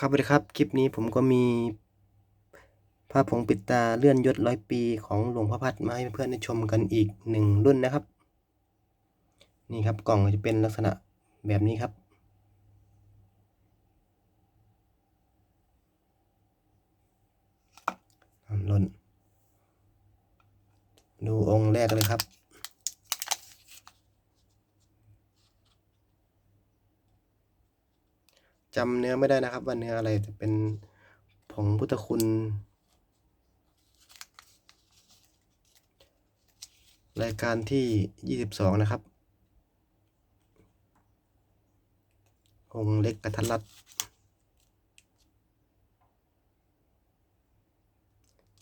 ครับสวัสดีครับ คลิปนี้ผมก็มีผ้าผงปิดตาเลื่อนยศร้อยปีของหลวงพ่อพัดมาให้เพื่อนได้ชมกันอีกหนึ่งรุ่นนะครับ นี่ครับกล่องจะเป็นลักษณะแบบนี้ครับ ล่น ดูองค์แรกเลยครับ จำเนื้อไม่ได้นะครับว่าเนื้ออะไรจะเป็นผงพุทธคุณ รายการที่22นะครับ องเล็กกระทัดรัด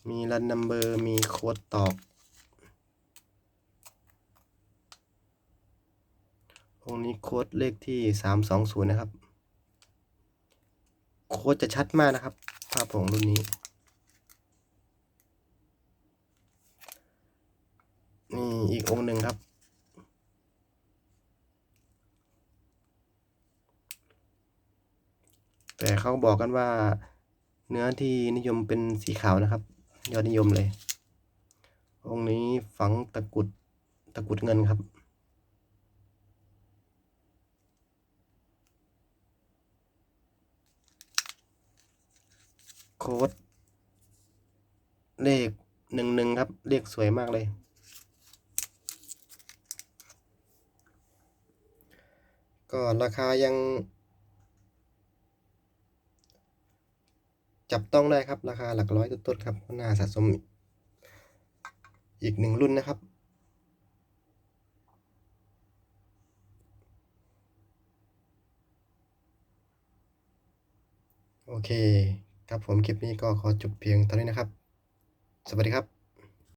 มีรันนัมเบอร์ มีโค้ดตอบ องนี้โค้ดเลขที่320นะครับ โค้ดจะชัดมากนะครับภาพผงรุ่นนี้ นี่อีกองค์หนึ่งครับ แต่เขาบอกกันว่าเนื้อที่นิยมเป็นสีขาวนะครับ ยอดนิยมเลย องค์นี้ฝังตะกุดตะกุดเงินครับ ค้ด เลขหนึ่งหนึ่งครับ เลขสวยมากเลย ก็ราคายัง จับต้องได้ครับ ราคาหลักร้อยต้นๆครับน่าสะสม อีกหนึ่งรุ่นนะครับโอเค ครับผมคลิปนี้ก็ขอจบเพียงเท่านี้นะครับ สวัสดีครับ